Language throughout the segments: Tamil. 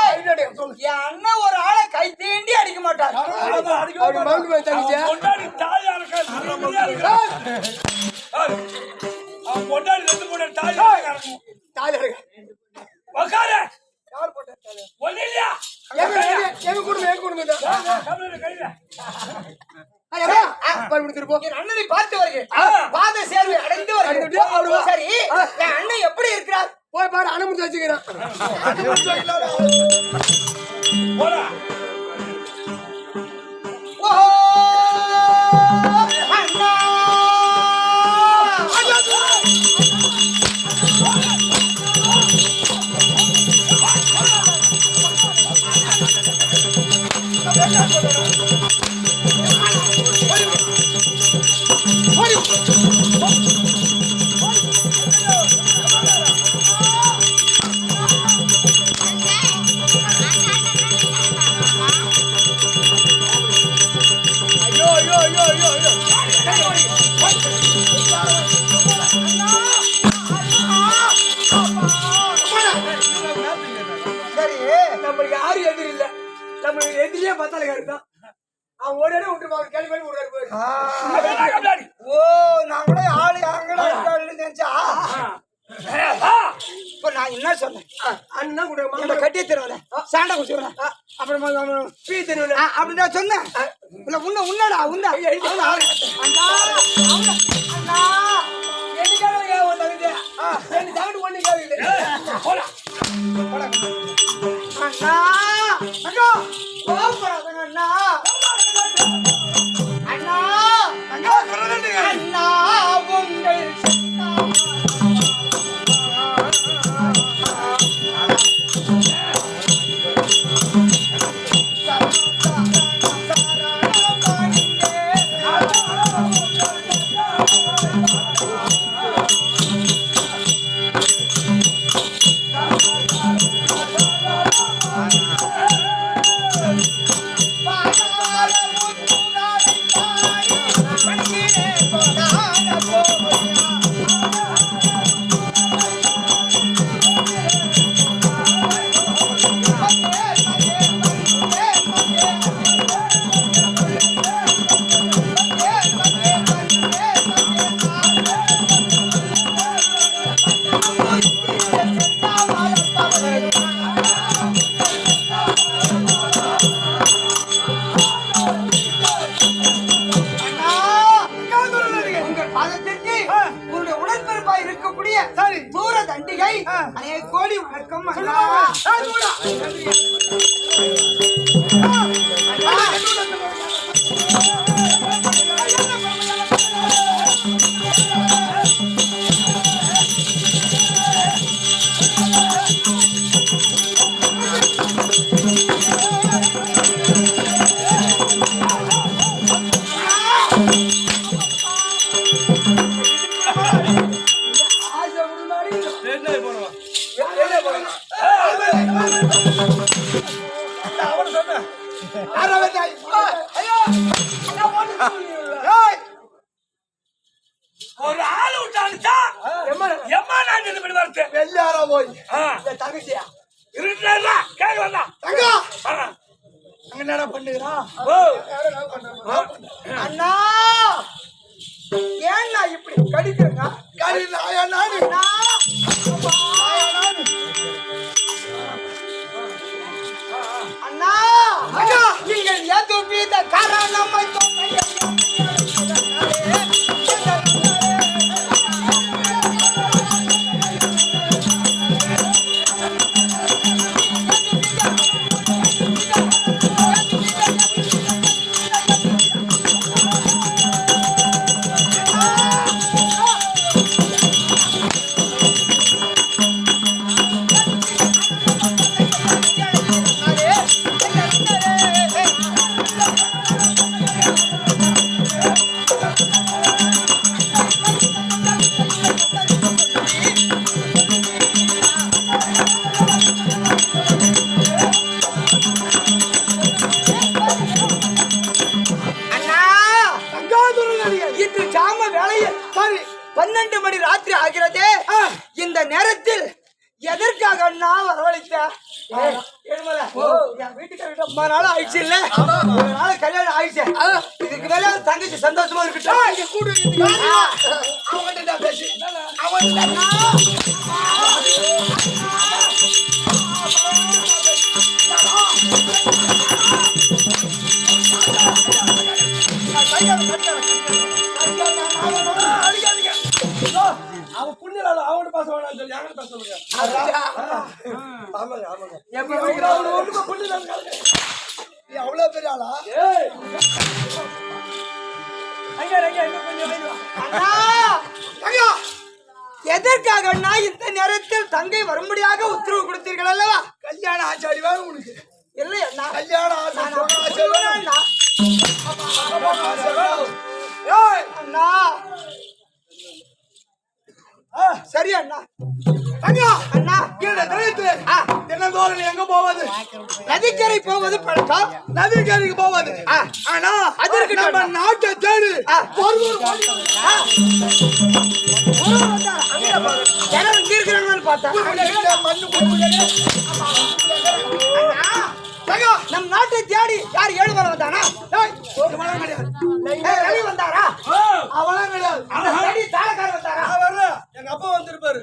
அண்ணன் ஒரு ஆளை கை தீண்டி அடிக்க மாட்டார் அப்படி தாயா இருக்கா பொண்டாடி ரெண்டு தாயா இருக்கா உக்காரு யார் போட்டா தாலி? ஒண்ணு இல்லையா எங்க, குடும்பம், எங்க குடும்பம் அண்ணனை பார்த்து வருகிறேன். பாத சேர்வை அடைந்து. வருகிறேன். சரி. என் அண்ணன் எப்படி இருக்கிறார்? போய் பாரு அனுமதி வச்சுக்கிறேன். எதிரியே பத்தால தான் அவன் ஓடி விட்டுருப்பாங்க கேள்வி பண்ணி விடுறாரு ஓ நான் கூட ஆளு அங்கடா நினைச்சா? இப்ப நான் என்ன சொன்னேன்? அண்ணா கூட இந்த கட்டிய தெருவில் சாண்டை குடிச்சுடுறேன் அப்புறம் பீ தெருவில் அப்படி நான் சொன்னேன். இல்ல உன்ன உன்னடா உன்ன. அண்ணா அண்ணா 慢点，慢点，ஒரு ஆள் விட்டானுச்சா எம்மா நான் என்ன பண்ணி வரது வெள்ளாரா போய்? தங்கச்சியா? இருட்டுல கேட்கலடா தங்கா! ஆ, அங்க என்னடா பண்ணுகிறா? ஓ. அண்ணா! ஏன்னா இப்படி கடிக்கிறங்க? நாயா நானு தங்கச்சி சந்தோஷமா இருக்கட்டும் பேசி அடிக்காதீங்க ஐயோ, அவன் புண்ணியலால அவன்கிட்ட பேச வேணாம்னு சொல்லி என்கிட்ட பேச சொல்லுங்க ஆமாங்க ஆமாங்க எப்படி அவ்வளவு பெரிய ஆளா அண்ணா! இந்த நேரத்தில் தங்கை வரும்படியாக உத்தரவு கொடுத்தீர்கள் அல்லவா? கல்யாணம் ஆச்சாடி வேணும் உனக்கு. இல்லை அண்ணா. கல்யாணம் ஆச்சு நான் வேணும். அண்ணா. சரி அண்ணா. அண்ணா, அண்ணா நீ எங்க போவது? நதிக்கரை போவது பழக்கம். நதிக்கரைக்கு போவது. ஆனா அது இருக்கட்டும். நம்ம நாட்டை தேடி இங்க இருக்கிறாங்கன்னு பார்த்தா. நம் நாட்டை தேடி யார் ஏழு வர வந்தானா டேய், இவன்லாம் கிடையாது. வந்தாரா? கிடையாது. தாளக்காரர் வந்தாரா. எங்க அப்பா வந்திருப்பாரு.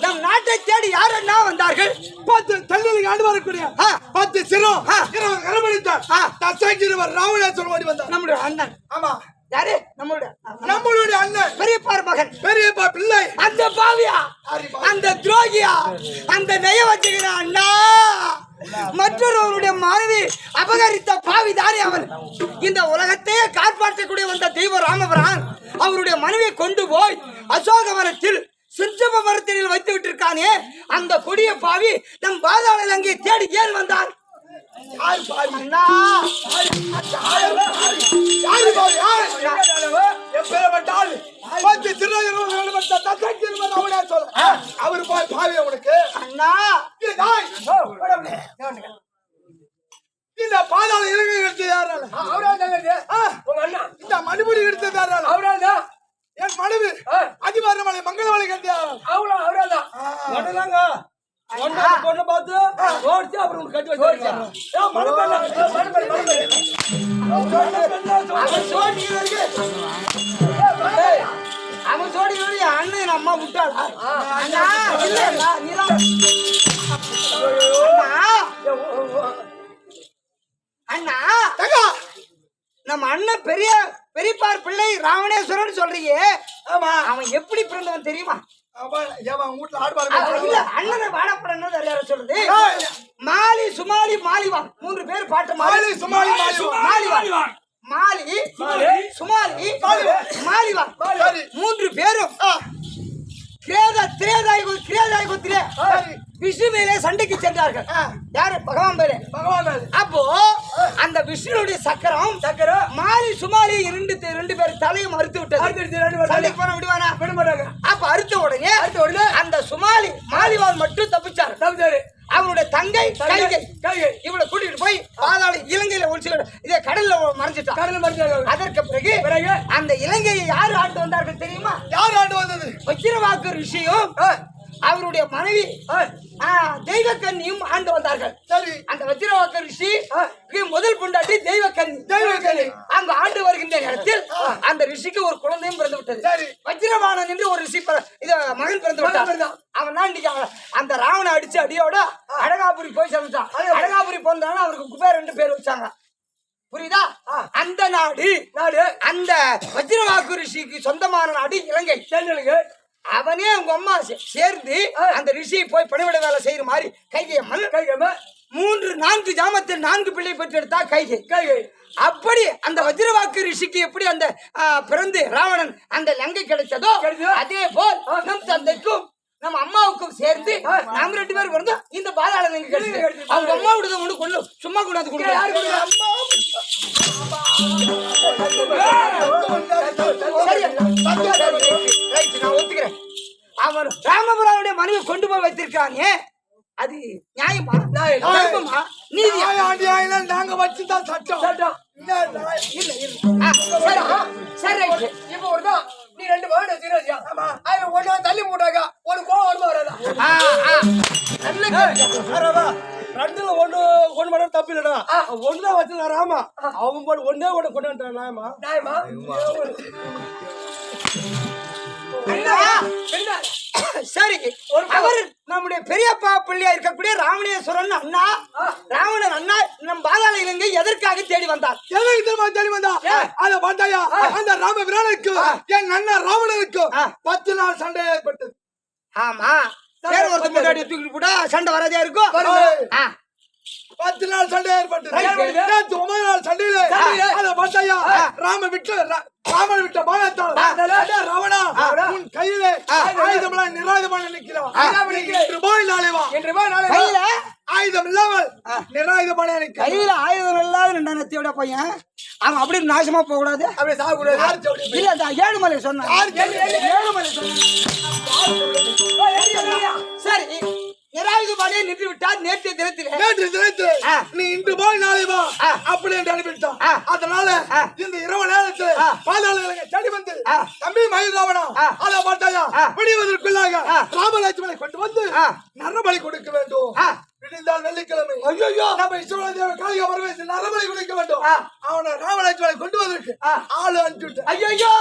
நம் நாட்டை தேடி யார் அண்ணா வந்தார்கள் பத்து தள்ளிலுக்கு ஆண்டு வரக்கூடிய ஆ. பத்து சிரம் ஆ. தசங்கிருவர் ராவணேஸ்வரர் ஓடி வந்தார். நம்முடைய அண்ணன். ஆமா. யாரு? நம்மளுடைய நம்மளுடைய அண்ணன். பெரியப்பார் மகன். பெரியப்பா பிள்ளை. அந்த பாவியா. அந்த துரோகியா? அந்த நெய வச்சுக்கிற அண்ணா! மற்றொருவருடைய மனைவி அபகரித்த பாவி தானே அவன். இந்த உலகத்தையே காப்பாற்றக்கூடிய வந்த தெய்வ ராமபுரான் அவருடைய மனைவியை கொண்டு போய் அசோகவனத்தில் சிஞ்சப மரத்தில் வைத்து விட்டிருக்கானே அந்த கொடிய பாவி நம் பாதாள அங்கே தேடி ஏன் வந்தான். யார் பாவி? அண்ணா யாரு பாவி? யார்? எப்பேற்பட்ட ஆளு? பத்து தசங்கிருவர் ராவணேஸ்வரர். அவர் பாவி பாவி உனக்கு அண்ணா. இந்த பாதாள இலங்கை எடுத்தது யாரால ஆ, உங்க அண்ணா இந்த மணிமுடி எடுத்தது யாரால அவராதா என் மனைவி அதிபாரமலை மங்களமலை கட்டியா அவளா அவராதா ஒன்னா பொண்ணு பார்த்து ஓடிச்சு அப்புறம் கட்டி மணப்பெண்ணா அவன் சோடியில் என் அண்ணன் அம்மா விட்டாளா அண்ணா இல்ல அண்ணா, நம்ம அண்ணன் பெரிய பெரியப்பார் பிள்ளை ராவணேஸ்வரன் சொல்றீங்க ஆமா. அவன் எப்படி பிறந்தவன் தெரியுமா? மாலி சுமாலி மாலிவான். மூன்று பேர் பாட்டு மாலி, சுமாலி, மாலிவான். மாலி சுமாலி மாலிவான். மூன்று பேரும். கிரேத திரேதாய் கிரேதாய் குத்திரே சரி. விஷ்ணு மேலே சண்டைக்கு சென்றார்கள். யாரு? பகவான் பேரு பகவான் மேல. அப்போ அந்த விஷ்ணுடைய சக்கரம் சக்கரம். மாலி சுமாலி இரண்டு ரெண்டு பேர் தலையும் அறுத்து விட்டது. சண்டைக்கு போன விடுவானா? மாலிவால் மட்டும் தப்பிச்சார். தப்பிச்சாரு அவனுடைய தங்கை கைகை கைகை இவளை கூட்டிட்டு போய் பாதாள இலங்கையில ஒழிச்சு இதை கடல்ல மறைஞ்சிட்டான். கடல்ல மறைஞ்சாங்க அதற்கு பிறகு பிறகு? அந்த இலங்கையை யார் ஆண்டு வந்தார்கள் தெரியுமா? யார் ஆண்டு வந்தது? வச்சிரவாக்கு ரிஷியும் அவருடைய மனைவி ஆ, தெய்வக்கன்னியும் ஆண்டு வந்தார்கள். சரி. அந்த வச்சிரவாக்க ரிஷி முதல் பொண்டாட்டி தெய்வக்கன்னி. தெய்வக்கன்னி. அங்க ஆண்டு வருகின்ற நேரத்தில் அந்த ரிஷிக்கு ஒரு குழந்தையும் பிறந்து விட்டது சரி. வஜ்ரபாணன் என்று ஒரு ரிஷி இது மகன் பிறந்து விட்டான். அவன் தான் இன்னைக்கு அந்த ராவண அடிச்சு அடியோட அழகாபுரி போய் சேர்ந்துட்டான். அழகாபுரி போனாலும் அவருக்கு குபேர் ரெண்டு பேர் வச்சாங்க. புரியுதா? அந்த நாடு நாடு. அந்த வஜ்ரவாக்கு ரிஷிக்கு சொந்தமான நாடு இலங்கை. அவனே அவங்க அம்மா சேர்ந்து அந்த ரிஷியை போய் பணிவிட வேலை செய்யற மாதிரி கைகையம்மன் கைகையம்மன் மூன்று நான்கு ஜாமத்தில் நான்கு பிள்ளை பெற்றெடுத்தா கைகை. கைகை. அப்படி அந்த வஜ்ரவாக்கு ரிஷிக்கு எப்படி அந்த பிறந்து ராவணன் அந்த லங்கை கிடைத்ததோ அதே போல் நம் தந்தைக்கும் நம்ம அம்மாவுக்கும் சேர்ந்து நாம ரெண்டு பேரும் பிறந்தோம் இந்த பாதாள லங்கை கிடைச்சது அவங்க அம்மா விடுத ஒண்ணு கொண்டு சும்மா கொண்டாந்து கொடுக்க அவன் ராமபுராவுடைய மனைவி கொண்டு போய் வைத்திருக்கானே அது நியாயமா? நியாயம். நீதியா? நியாயம் நாங்க வச்சுதான் சட்டம். சட்டம். இல்ல இல்ல சரி. சரி இப்ப ஒருதான் நீ ரெண்டு வேர்டு சீரியஸா அதுல ஒண்ணு தள்ளி போட்டாங்க ஒரு கோவம் வருமா வராதா. ரெண்டுல ஒண்ணு ஒண்ணு மட்டும் தப்பு இல்லடா. ஒண்ணுதான் வச்சிருக்கான் ராமா. அவன் போய் ஒண்ணே ஒண்ணு கொண்டு வந்துட்டான் நியாயமா? நியாயமா? சரி அவர் நம்முடைய பெரியப்பா பிள்ளையா இருக்கக்கூடிய ராமணேஸ்வரன் அண்ணா. ராவணன் அண்ணா நம் பாதாள இலங்கை எதற்காக தேடி வந்தார்? எதுக்கு தெரியுமா தெரிய வந்தா? அத பார்த்தாயா? அந்த ராம வீரனுக்கு என் அண்ணன் ராவணனுக்கு. பத்து நாள் சண்டை ஏற்பட்டது. ஆமா. வேற ஒருத்தர் முன்னாடி தூக்கிட்டு போட்டா சண்டை வரதே இருக்கும். பத்து நாள் சண்டை. நேத்து ஒன்பது நாள் சண்டையில அத பார்த்தாயா ராம விட்டு ராமன் விட்ட அடே ராவணா உன் கையிலே ஆயுதமெல்லாம் நிராயுதமான நிற்கிறான். இன்று போய் நாளே வா. என்று போய் நாளை கையில ஆயுதம் இல்லாமல் நிராயுதமான நிற்கிறான். கையில ஆயுதம் இல்லாத ரெண்டாயிரத்தியோட பையன். அவன் அப்படி நாசமா போக கூடாது அப்படியே யார் சொல்றது? இல்ல இந்த ஏழுமலை சொன்னான்? ஏழுமலை சொன்னான். சரி நிராயுதபாணியை நின்று விட்டார் நேற்றைய தினத்திலே நேற்று தினத்து ஆ. நீ இன்று போய் நாளை வா. அப்படி என்று அனுப்பிவிட்டான் ஆ. அதனால. இந்த இரவு நேரத்தில் ஆ. பாதாள தேடி வந்து. தம்பி மயில் ராவணா ஆ. அதை பார்த்தாயா. விடுவதற்குள்ளாக. ராமலட்சுமனை கொண்டு வந்து. நரபலி கொடுக்க வேண்டும். விடிந்தால் வெள்ளிக்கிழமை ஐயையோ. நம்ம இஸ்ரோதேவ காளிக பரமேஸ்வரன் நரபலி கொடுக்க வேண்டும். அவனை ராமலட்சுமனை கொண்டு வதற்கு. ஆளு அனுப்பிவிட்டு ஐயோ